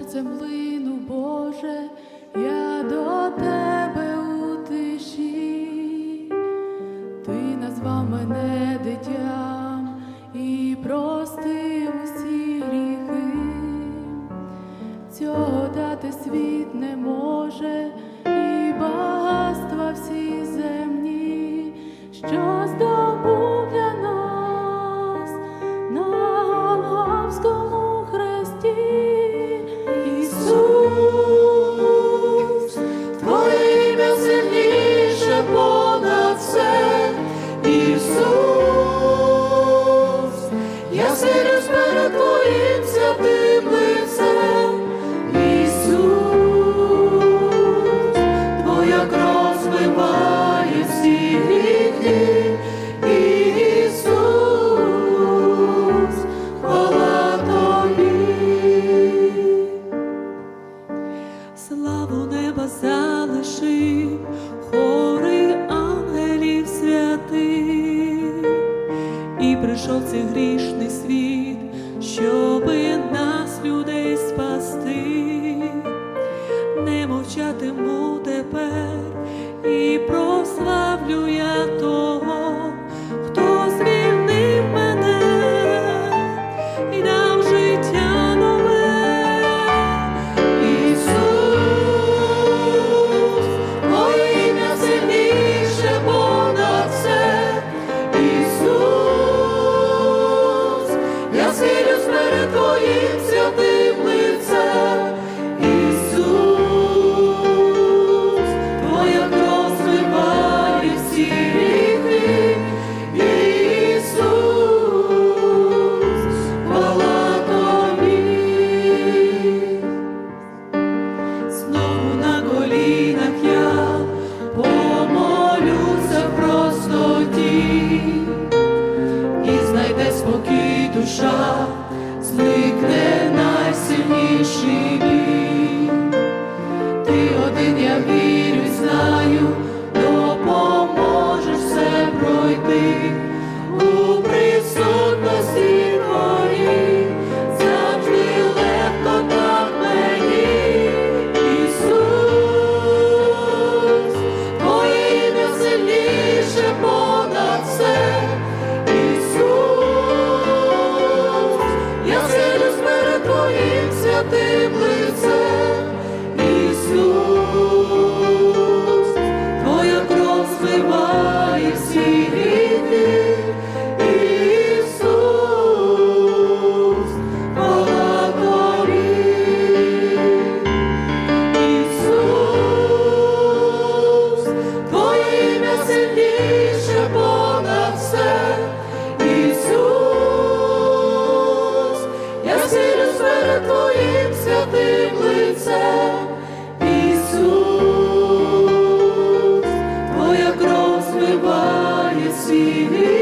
Серцем лину, Боже, я до тебе у тиші, ти назвав мене дитям і простив усі гріхи. Цього дати світ не може, і багатства всі земні, що неба залиши хори ангелів святих, і прийшов цей грішний світ, щоби нас, людей, спасти, не мовчатиму тепер і про. shine. ти see me.